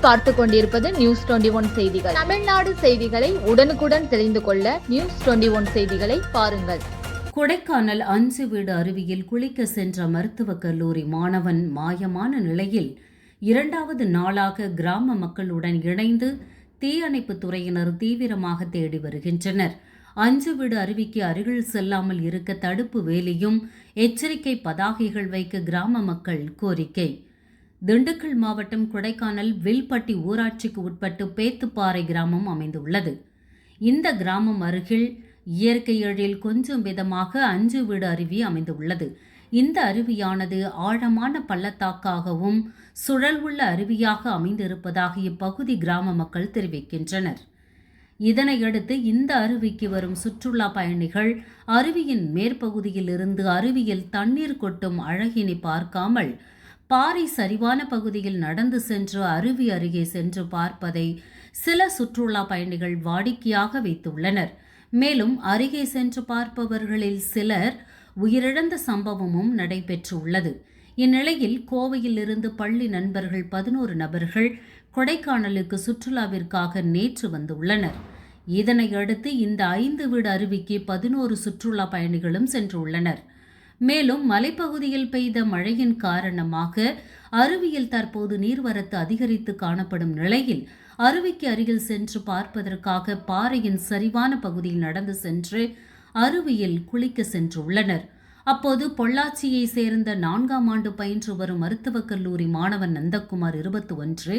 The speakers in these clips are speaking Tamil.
பார்த்து கொண்டிருப்பது நியூஸ் டுவெண்டி ஒன் செய்திகள். தமிழ்நாடு செய்திகளை உடனுக்குடன் தெரிந்து கொள்ள நியூஸ் டுவெண்டி ஒன் செய்திகளை பாருங்கள். கொடைக்கானல் அஞ்சு வீடு அருவியில் குளிக்க சென்ற மருத்துவக் கல்லூரி மாணவன் மாயமான நிலையில் இரண்டாவது நாளாக கிராம மக்களுடன் இணைந்து தீயணைப்புத் துறையினர் தீவிரமாக தேடி வருகின்றனர். அஞ்சு வீடு அருவிக்கு அருகில் செல்லாமல் இருக்க தடுப்பு வேலியும் எச்சரிக்கை பதாகைகள் வைக்க கிராம மக்கள் கோரிக்கை. திண்டுக்கல் மாவட்டம் கொடைக்கானல் வில்பட்டி ஊராட்சிக்கு உட்பட்டு பேத்துப்பாறை கிராமம் அமைந்துள்ளது. இந்த கிராமம் அருகில் இயற்கை எழில் கொஞ்சம் விதமாக அஞ்சு வீடு அருவி அமைந்துள்ளது. இந்த அருவியானது ஆழமான பள்ளத்தாக்காகவும் சுழல் உள்ள அருவியாக அமைந்திருப்பதாக இப்பகுதி கிராம மக்கள் தெரிவிக்கின்றனர். இதனையடுத்து இந்த அருவிக்கு வரும் சுற்றுலா பயணிகள் அருவியின் மேற்பகுதியில் இருந்து அருவியில் தண்ணீர் கொட்டும் அழகினை பார்க்காமல் பாறை சரிவான பகுதியில் நடந்து சென்று அருவி அருகே சென்று பார்ப்பதை சில சுற்றுலா பயணிகள் வாடிக்கையாக வைத்துள்ளனர். மேலும் அருகே சென்று பார்ப்பவர்களில் சிலர் உயிரிழந்த சம்பவமும் நடைபெற்றுள்ளது. இந்நிலையில் கோவையில் இருந்து பள்ளி நண்பர்கள் பதினோரு நபர்கள் கொடைக்கானலுக்கு சுற்றுலாவிற்காக நேற்று வந்துள்ளனர். இதனையடுத்து இந்த ஐந்து வீடு அருவிக்கு பதினோரு சுற்றுலா பயணிகளும் சென்றுள்ளனர். மேலும் மலைப்பகுதியில் பெய்த மழையின் காரணமாக அருவியில் தற்போது நீர்வரத்து அதிகரித்து காணப்படும் நிலையில் அருவிக்கு அருகில் சென்று பார்ப்பதற்காக பாறையின் சரிவான பகுதியில் நடந்து சென்று அருவியில் குளிக்க சென்றுள்ளனர். அப்போது பொள்ளாச்சியை சேர்ந்த நான்காம் ஆண்டு பயின்று வரும் மருத்துவக் கல்லூரி மாணவன் நந்தகுமார் இருபத்தி ஒன்று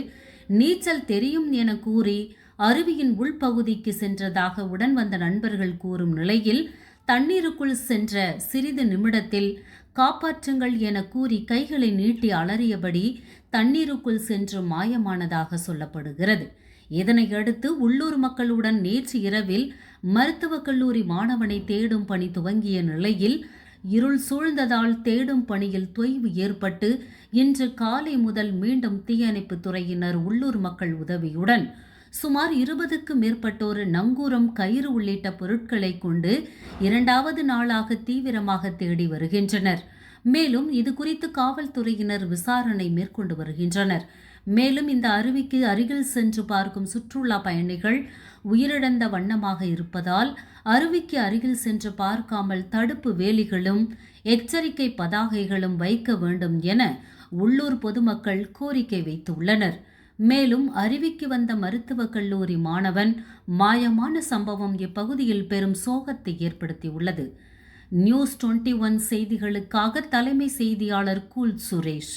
நீச்சல் தெரியும் என கூறி அருவியின் உள்பகுதிக்கு சென்றதாக உடன் வந்த நண்பர்கள் கூறும் நிலையில் தண்ணீருக்குள் சென்ற சிறிது நிமிடத்தில் காப்பாற்றுங்கள் என கூறி கைகளை நீட்டி அலறியபடி தண்ணீருக்குள் சென்று மாயமானதாக சொல்லப்படுகிறது. இதனையடுத்து உள்ளூர் மக்களுடன் நேற்று இரவில் மருத்துவக் கல்லூரி மாணவனை தேடும் பணி துவங்கிய நிலையில் இருள் சூழ்ந்ததால் தேடும் பணியில் தொய்வு ஏற்பட்டு இன்று காலை முதல் மீண்டும் தீயணைப்புத் துறையினர் உள்ளூர் மக்கள் உதவியுடன் சுமார் இருபதுக்கு மேற்பட்டோர் நங்கூரம் கயிறு உள்ளிட்ட பொருட்களை கொண்டு இரண்டாவது நாளாக தீவிரமாக தேடி வருகின்றனர். மேலும் இது குறித்து காவல்துறையினர் விசாரணை மேற்கொண்டு வருகின்றனர். மேலும் இந்த அருவிக்கு அருகில் சென்று பார்க்கும் சுற்றுலா பயணிகள் உயிரிழந்த வண்ணமாக இருப்பதால் அருவிக்கு அருகில் சென்று பார்க்காமல் தடுப்பு வேலிகளும் எச்சரிக்கை பதாகைகளும் வைக்க வேண்டும் என உள்ளூர் பொதுமக்கள் கோரிக்கை வைத்துள்ளனர். மேலும் அருவிக்கு வந்த மருத்துவக் கல்லூரி மாணவன் மாயமான சம்பவம் இப்பகுதியில் பெரும் சோகத்தை ஏற்படுத்தியுள்ளது. நியூஸ் டுவெண்ட்டி ஒன் செய்திகளுக்காக தலைமை செய்தியாளர் கூல் சுரேஷ்.